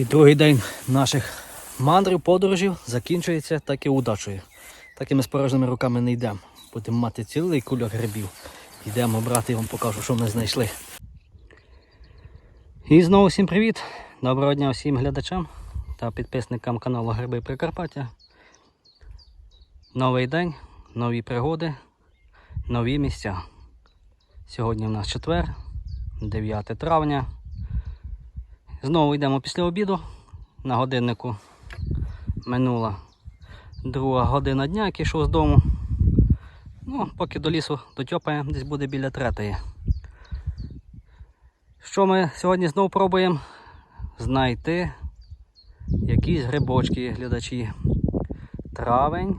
І другий день наших мандрів, подорожів закінчується так і удачею. Так і ми з руками не йдемо. Будемо мати цілий кульок грибів. Йдемо брати, я вам покажу, що ми знайшли. І знову всім привіт! Доброго дня всім глядачам та підписникам каналу Гриби Прикарпаття. Новий день, нові пригоди, нові місця. Сьогодні у нас четвер, 9 травня. Знову йдемо після обіду. На годиннику минула друга година дня, як йшов з дому. Ну, поки до лісу дотьопаємо, десь буде біля третої. Що ми сьогодні знову пробуємо знайти якісь грибочки, глядачі. Травень.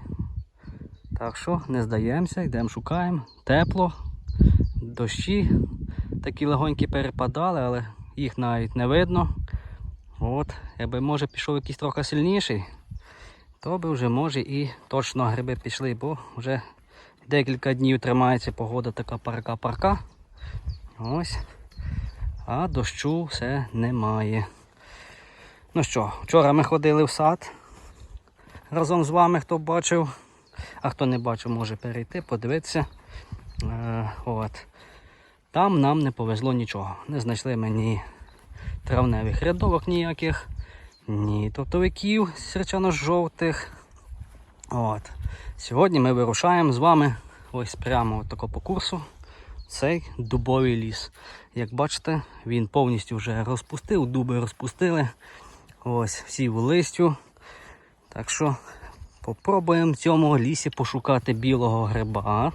Так що не здаємося, йдемо шукаємо. Тепло, дощі такі легонькі перепадали, але їх навіть не видно. От, якби може пішов якийсь трохи сильніший, то би вже може і точно гриби пішли, бо вже декілька днів тримається погода така парка-парка. Ось. А дощу все немає. Ну що, вчора ми ходили в сад разом з вами, хто бачив, а хто не бачив, може перейти, подивитися. Е, от. Там нам не повезло нічого. Не знайшли ми ні травневих рядовок ніяких, ні тортовиків сірчано-жовтих. От. Сьогодні ми вирушаємо з вами ось прямо от по курсу. Цей дубовий ліс. Як бачите, він повністю вже розпустив, дуби розпустили. Ось всі в листю. Так що попробуємо в цьому лісі пошукати білого гриба.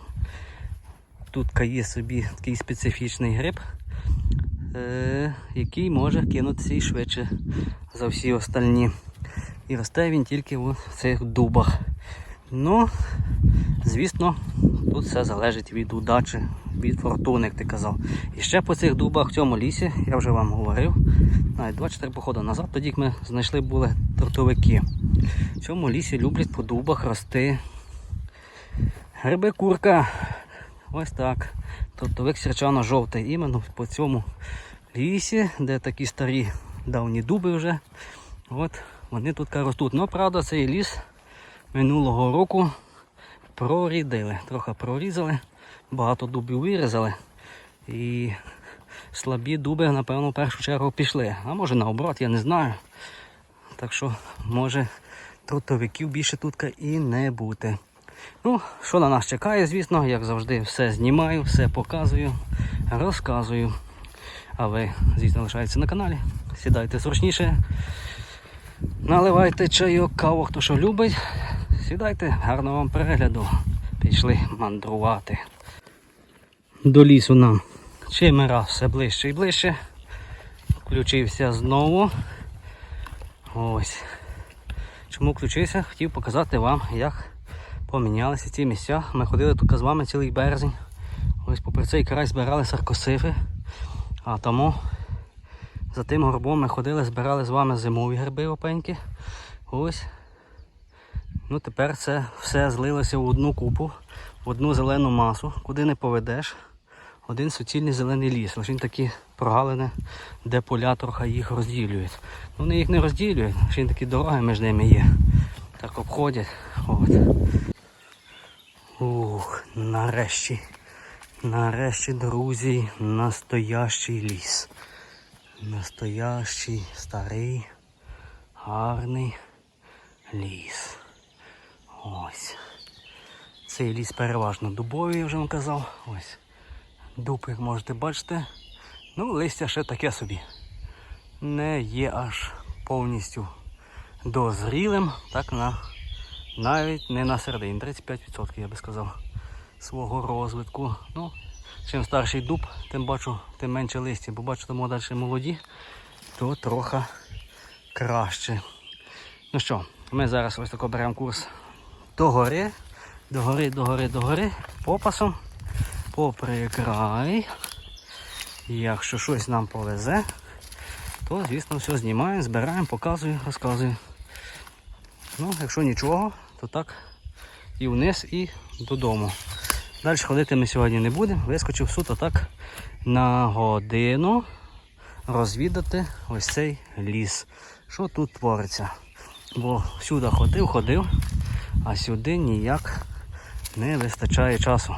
Тут є собі такий специфічний гриб, е, який може кинутися і швидше за всі остальні. І росте він тільки в цих дубах. Ну, звісно, тут все залежить від удачі, від фортуни, як ти казав. І ще по цих дубах в цьому лісі, я вже вам говорив, навіть 24 походи назад, тоді ми знайшли були тортовики. В цьому лісі люблять по дубах рости гриби курка. Ось так. Тортовик сірчано-жовтий. Іменно по цьому лісі, де такі старі давні дуби вже. От вони тут ростуть. Ну, правда, цей ліс минулого року прорідили. Трохи прорізали, багато дубів вирізали. І слабі дуби, напевно, в першу чергу пішли. А може наоборот, я не знаю. Так що, може, трутовиків більше тут і не бути. Ну, що на нас чекає, звісно, як завжди, все знімаю, все показую, розказую. А ви, звісно, лишаєтеся на каналі. Сідайте зручніше. Наливайте чайок, каву, хто що любить. Сідайте, гарного вам перегляду. Пішли мандрувати. До лісу нам чим раз все ближче і ближче. Включився знову. Ось. Чому включився? Хотів показати вам, як помінялися ці місця. Ми ходили тут з вами цілий березень. Ось попри цей край збирали саркосифи. А тому за тим горбом ми ходили, збирали з вами зимові гриби опеньки. Ось. Ну тепер це все злилося в одну купу, в одну зелену масу, куди не поведеш. Один суцільний зелений ліс. Лише такі прогалини, де поля трохи їх розділюють. Вони їх не розділюють, ще такі дороги між ними є. Так обходять. От. Ух, нарешті. Нарешті, друзі, настоящий ліс. Настоящий, старий, гарний ліс. Ось. Цей ліс переважно дубовий, я вже вам казав. Ось. Дуб, як можете бачити. Ну, листя ще таке собі. Не є аж повністю дозрілим, так на навіть не на середині, 35% я би сказав, свого розвитку. Ну, чим старший дуб, тим бачу, тим менше листя, бо бачу, тому далі молоді, то трохи краще. Ну що, ми зараз ось тако беремо курс до гори, до гори, до гори, до гори, попасом, попри край. Якщо щось нам повезе, то звісно все знімаємо, збираємо, показую, розказую. Ну, якщо нічого, то так і вниз, і додому. Далі ходити ми сьогодні не будемо. Вискочив суто так на годину розвідати ось цей ліс. Що тут твориться? Бо сюди ходив, ходив, а сюди ніяк не вистачає часу.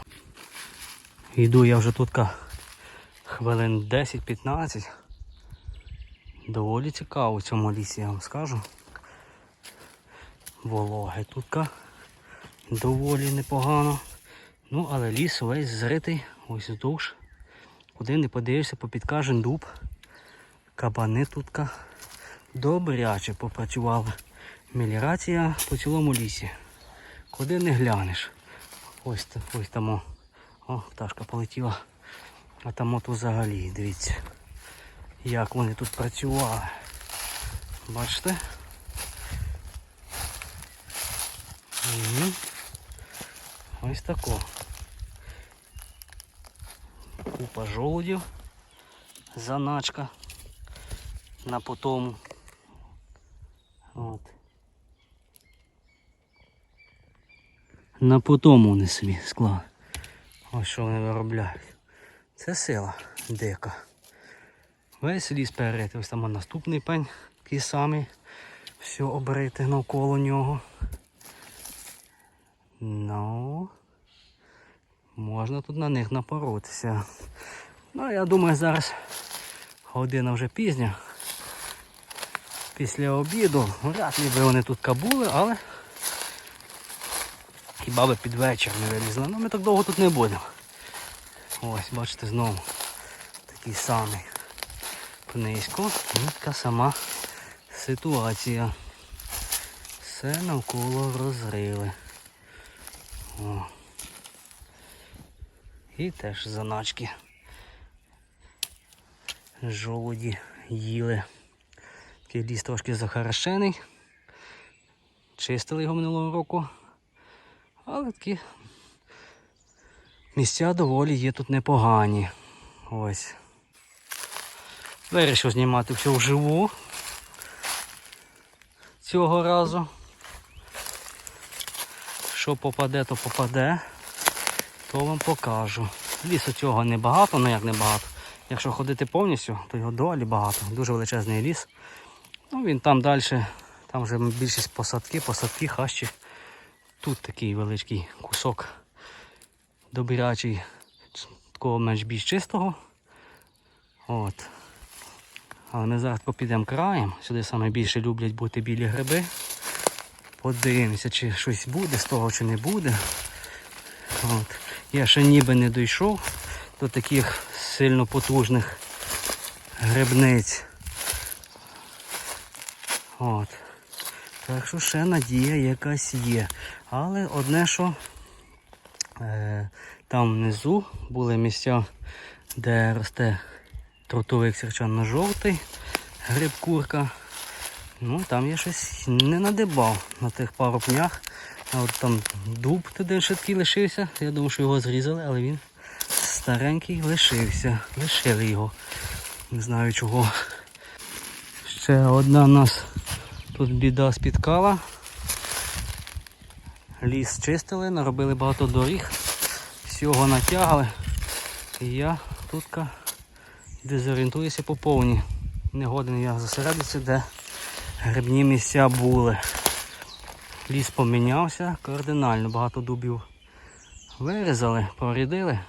Йду я вже тут хвилин 10-15. Доволі цікаво в цьому лісі, я вам скажу. Вологи тут доволі непогано. Ну, але ліс весь зритий, ось вздовж. Куди не подивишся, попід кожен дуб. Кабани тут добряче попрацювали. Мелірація по цілому лісі. Куди не глянеш. Ось, ось там. О, о, пташка полетіла. А там от взагалі, дивіться, як вони тут працювали. Бачите? Угу. Ось тако. Купа жолудів. Заначка на потому. От. На потому вони собі склали. Ось що вони виробляють. Це сила дика. Весь ліс перерити. Ось там наступний пень, такий самий. Все обрити навколо нього. Ну, можна тут на них напоротися. Ну, я думаю, зараз година вже пізня. Після обіду. Вряд ли би вони тут кабули, але хіба би під вечір не вилізли. Ну ми так довго тут не будемо. Ось, бачите, знову такий самий низько. І така сама ситуація. Все навколо розрили. О. І теж заначки. Жолуді їли. Такий ліс трошки захарашений. Чистили його минулого року. Але такі місця доволі є тут непогані. Ось. Вирішив знімати все вживу. Цього разу. Що попаде, то попаде, то вам покажу. Лісу цього небагато, ну як небагато. Якщо ходити повністю, то його доволі багато. Дуже величезний ліс. Ну він там далі, там вже більшість посадки, посадки, хащі. Тут такий великий кусок добрячий, такого менш більш чистого. От. Але ми зараз підемо краєм. Сюди саме більше люблять бути білі гриби. Подивимося, чи щось буде з того, чи не буде. От. Я ще ніби не дійшов до таких сильно потужних грибниць. От. Так що ще надія якась є. Але одне, що е, там внизу були місця, де росте трутовик сірчано-жовтий, гриб курка. Ну, там я щось не надибав на тих пару пнях. А от там дуб туди такий лишився. Я думав, що його зрізали, але він старенький лишився. Лишили його. Не знаю чого. Ще одна нас тут біда спіткала. Ліс чистили, наробили багато доріг, всього натягали. І я тут дезорієнтуюся по повні. Не годен я зосередитися, де грибні місця були. Ліс помінявся кардинально, багато дубів вирізали, порідили.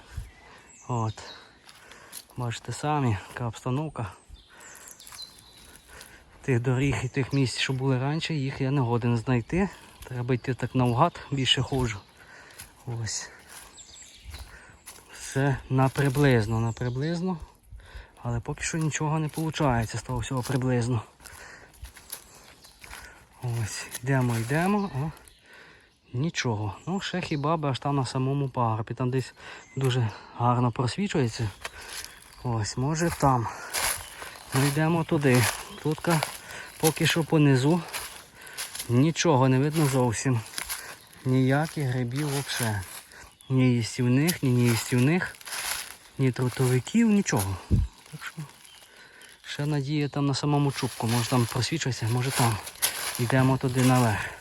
От. Бачите самі, яка обстановка. Тих доріг і тих місць, що були раніше, їх я не годен знайти. Треба йти так навгад, більше ходжу. Ось. Все на приблизно, на приблизно. Але поки що нічого не виходить з того всього приблизно. Ось, йдемо, йдемо, а нічого. Ну, ще хіба би аж там на самому пагорбі. Там десь дуже гарно просвічується. Ось, може там. Ми йдемо туди. Тут поки що понизу нічого не видно зовсім. Ніяких грибів взагалі. Ні їстівних, ні неїстівних, ні трутовиків, нічого. Так що ще надія там на самому чубку. Може там просвічується, може там. Йдемо туди наверх.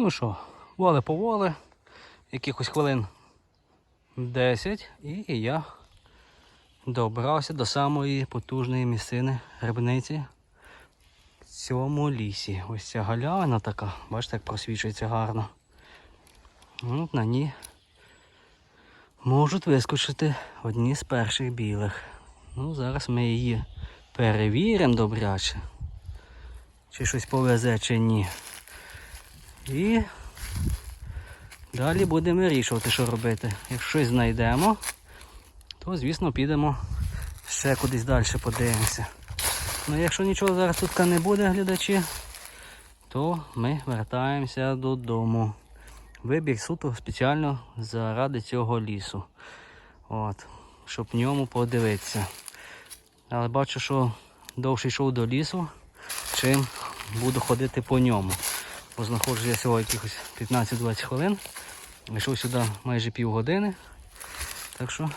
Ну що, воле поволе, якихось хвилин 10 і я добрався до самої потужної місцини грибниці в цьому лісі. Ось ця галявина така, бачите, як просвічується гарно. От на ній можуть вискочити одні з перших білих. Ну, зараз ми її перевіримо добряче. Чи щось повезе, чи ні. І далі будемо вирішувати, що робити. Якщо щось знайдемо, то звісно підемо ще кудись далі подивимося. Ну якщо нічого зараз тут не буде, глядачі, то ми вертаємося додому. Вибіг суто спеціально заради цього лісу. От, щоб в ньому подивитися. Але бачу, що довше йшов до лісу, чим буду ходити по ньому. Бо знаходжу я всього якихось 15-20 хвилин. Вийшов сюди майже півгодини. Так що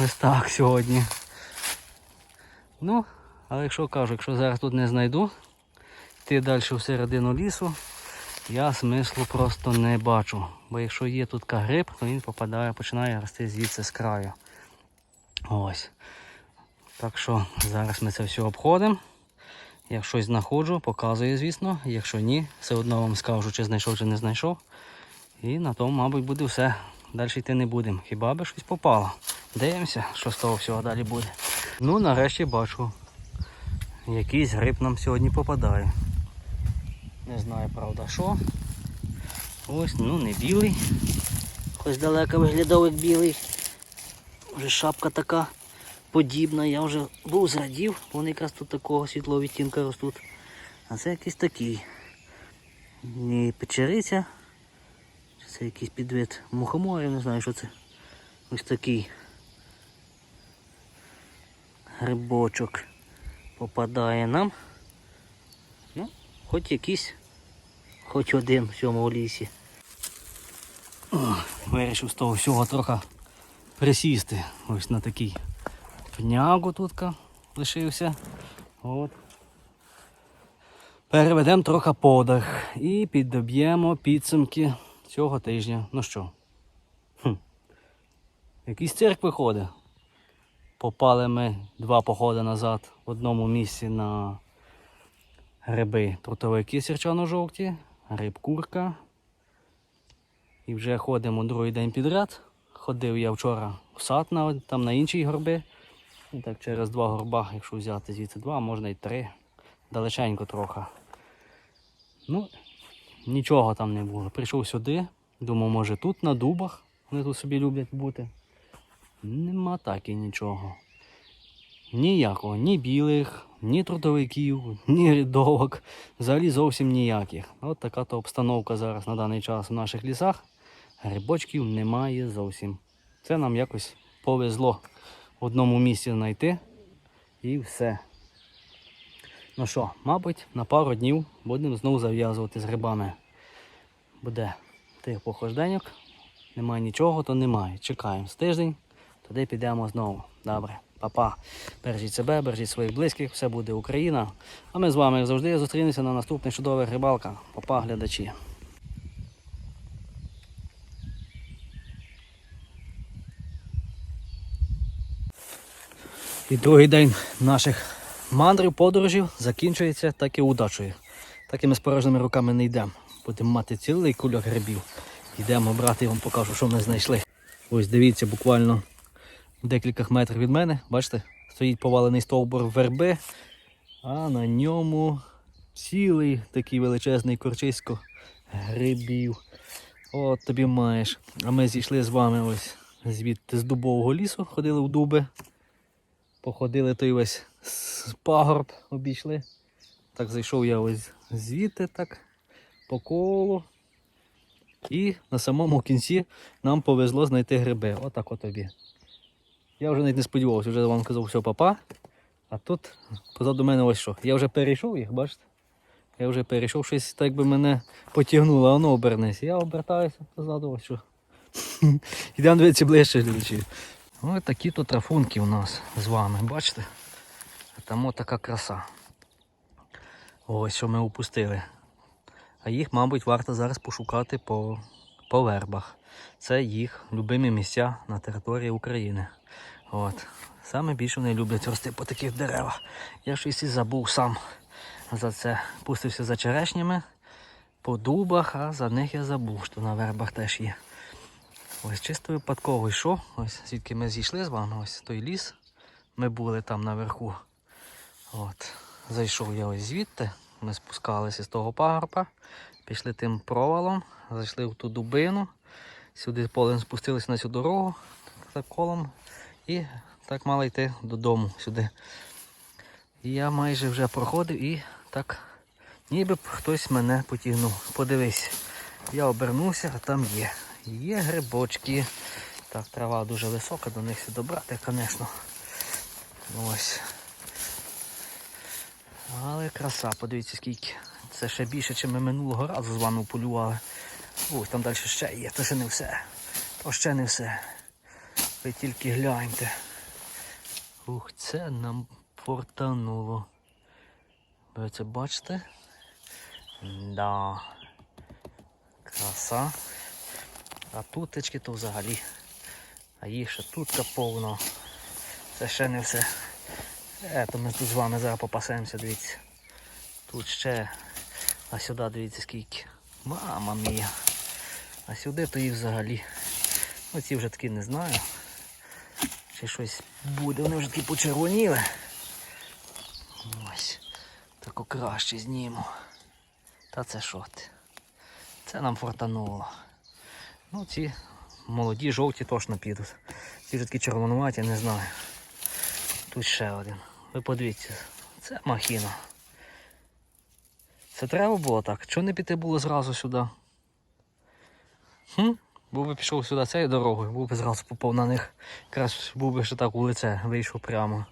ось так сьогодні. Ну, але якщо кажу, якщо зараз тут не знайду, йти далі в середину лісу, я смислу просто не бачу. Бо якщо є тут гриб, то він попадає, починає рости звідси з краю. Ось. Так що зараз ми це все обходимо. Як щось знаходжу, показую, звісно. Якщо ні, все одно вам скажу, чи знайшов, чи не знайшов. І на тому, мабуть, буде все. Далі йти не будемо. Хіба би щось попало. Дивимося, що з того всього далі буде. Ну, нарешті бачу. Якийсь гриб нам сьогодні попадає. Не знаю, правда, що. Ось, ну не білий. Хоч далеко виглядав як білий. Вже шапка така подібна. Я вже був зрадів, вони якраз тут такого світлого відтінка ростуть. А це якийсь такий. Не печериця. Це якийсь підвид мухоморів, не знаю, що це. Ось такий грибочок попадає нам. Ну, хоч якийсь, хоч один в цьому лісі. Вирішив з того всього трохи присісти. Ось на такий пнягу тут лишився. От. Переведемо трохи подих і піддоб'ємо підсумки цього тижня. Ну що? Якийсь цирк виходить. Попали ми два походи назад в одному місці на гриби трутовики сірчано-жовті, гриб курка. І вже ходимо другий день підряд. Ходив я вчора в сад на, там на інші горби. І так через два горба, якщо взяти звідси два, можна й три. Далеченько трохи. Ну, нічого там не було. Прийшов сюди, думав, може тут на дубах. Вони тут собі люблять бути. Нема так і нічого. Ніякого, ні білих, ні трудовиків, ні рядовок. Взагалі зовсім ніяких. От така то обстановка зараз на даний час в наших лісах. Грибочків немає зовсім. Це нам якось повезло в одному місці знайти. І все. Ну що, мабуть, на пару днів будемо знову зав'язувати з грибами. Буде тих похожденьок. Немає нічого, то немає. Чекаємо з тиждень, туди підемо знову. Добре, па-па. Бережіть себе, бережіть своїх близьких, все буде Україна. А ми з вами як завжди зустрінемося на наступних чудових рибалках. Па-па, глядачі. І другий день наших мандрів, подорожів закінчується так і удачею. Такими з порожніми руками не йдемо. Будемо мати цілий кульок грибів. Йдемо брати, я вам покажу, що ми знайшли. Ось дивіться, буквально в декількох метрах від мене, бачите, стоїть повалений стовбур верби, а на ньому цілий такий величезний корчисько грибів. От тобі маєш. А ми зійшли з вами ось звідти з дубового лісу, ходили в дуби. Походили той весь пагорб, обійшли. Так зайшов я ось звідти так по колу. І на самому кінці нам повезло знайти гриби. Отак от тобі. Я вже навіть не сподівався, вже вам казав, все, папа. А тут позаду мене ось що. Я вже перейшов їх, бачите? Я вже перейшов щось, так би мене потягнуло, а воно обернись. Я обертаюся позаду ось що. Йдемо дивитися ближче глядачі. Ось такі тут трафунки у нас з вами, бачите? Там от така краса. Ось що ми упустили. А їх, мабуть, варто зараз пошукати по, по вербах. Це їх любимі місця на території України. От. Саме більше вони люблять рости по таких деревах. Я щось і забув сам за це. Пустився за черешнями по дубах, а за них я забув, що на вербах теж є. Ось чисто випадково йшов. Ось звідки ми зійшли з вами, ось той ліс. Ми були там наверху. От. Зайшов я ось звідти. Ми спускалися з того пагорба, пішли тим провалом, зайшли в ту дубину, сюди полем спустилися на цю дорогу так колом і так мали йти додому сюди. І я майже вже проходив і так ніби хтось мене потягнув. Подивись, я обернувся, а там є. Є грибочки. Так, трава дуже висока, до них все добрати, звісно. Ось. Але краса, подивіться скільки. Це ще більше, ніж ми минулого разу з вами полювали. Ось там далі ще є, то ще не все. То ще не все. Ви тільки гляньте. Ух, це нам фортануло. Ви це бачите? Да. Краса. А тутечки то взагалі. А їх ще тут повно. Це ще не все. Е, то ми тут з вами зараз попасемося, дивіться. Тут ще. А сюди дивіться скільки. Мама мія. А сюди то і взагалі. Оці вже такі не знаю. Чи щось буде, вони вже такі почервоніли. Ось. Тако краще зніму. Та це що ти? Це нам фортануло. Ну ці молоді, жовті точно підуть. Ці вже такі червонуваті, не знаю. Тут ще один. Ви подивіться, це махіна. Це треба було так. Чого не піти було зразу сюди? Хм? Був би пішов сюди цією дорогою, був би зразу попав на них. Якраз був би ще так у лице, вийшов прямо.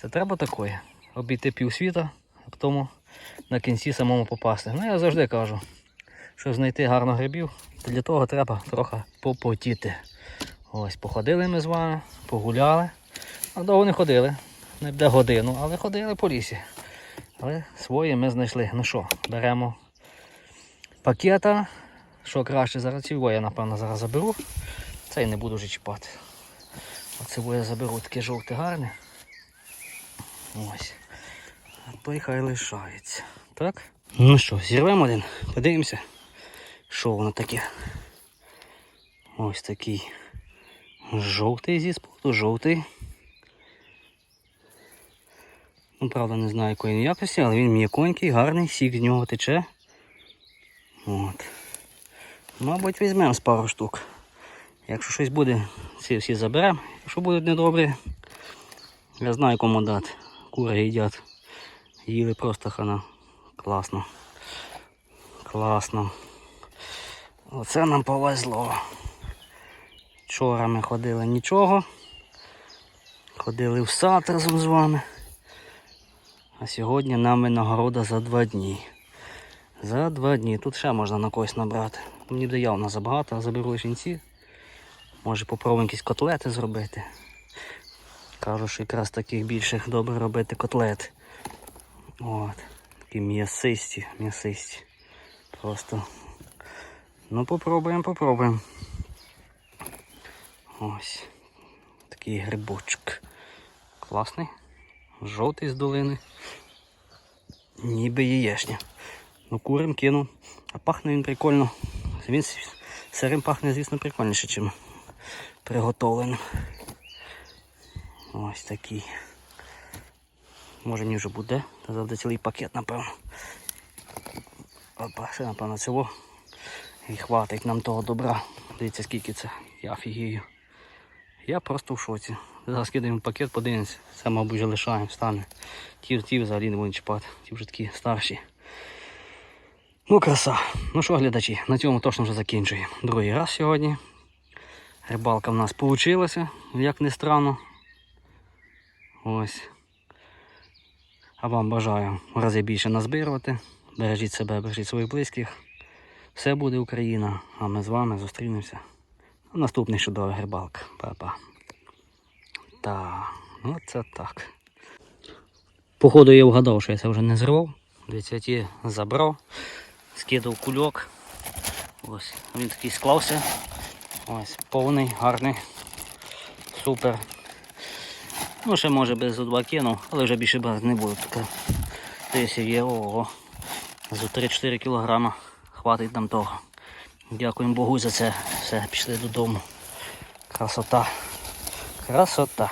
Це треба такое. Обійти півсвіта, а тому на кінці самому попасти. Ну я завжди кажу, щоб знайти гарно грибів, то для того треба трохи попотіти. Ось, походили ми з вами, погуляли. А довго не ходили. Не буде годину, але ходили по лісі. Але своє ми знайшли. Ну що, беремо пакета. Що краще зараз цього я напевно зараз заберу. Цей не буду вже чіпати. Оце я заберу таке жовте гарне. Ось. А той хай лишається. Так? Ну що, зірвемо один, подивимося, що воно таке. Ось такий жовтий зі споду, жовтий. Ну, правда, не знаю якої він якості, але він м'яконький, гарний, сік з нього тече. От. Мабуть, візьмемо з пару штук. Якщо щось буде, ці всі заберемо. Якщо будуть недобрі, я знаю кому дати. Кури їдять. Їли просто хана. Класно. Класно. Оце нам повезло. Вчора ми ходили нічого. Ходили в сад разом з вами. А сьогодні нам винагорода за два дні. За два дні. Тут ще можна на когось набрати. Мені буде явно забагато, а заберу жінці. Може попробуємо якісь котлети зробити. Кажу, що якраз таких більших добре робити котлети. От. Такі м'ясисті, м'ясисті. Просто. Ну попробуємо, попробуємо. Ось. Такий грибочок. Класний. Жовтий з долини. Ніби яєшня. Ну курим кину. А пахне він прикольно. Він сирим пахне, звісно, прикольніше, ніж приготовленим. Ось такий. Може мені вже буде. Завжди цілий пакет, напевно. Опа, ще, напевно, цього. І хватить нам того добра. Дивіться, скільки це. Я офігію. Я просто в шоці. Зараз кидаємо пакет, подивимося. Це, мабуть, вже лишаємо, стане. Ті, ті взагалі не будуть чіпати. Ті вже такі старші. Ну, краса. Ну що, глядачі, на цьому точно вже закінчуємо. Другий раз сьогодні. Рибалка в нас вийшла, як не странно. Ось. А вам бажаю в рази більше назбирувати. Бережіть себе, бережіть своїх близьких. Все буде Україна, а ми з вами зустрінемося. на Наступний чудовий рибалка. Па-па. Так, ну це так. Походу я вгадав, що я це вже не зривав. Дивіться, ті забрав. скидав кульок. Ось він такий склався. Ось повний, гарний. Супер. Ну, ще може без два кинув, але вже більше не. Таке десь є ого. За 3-4 кілограма хватить нам того. Дякуємо Богу за це. Все, пішли додому. Красота. Красота.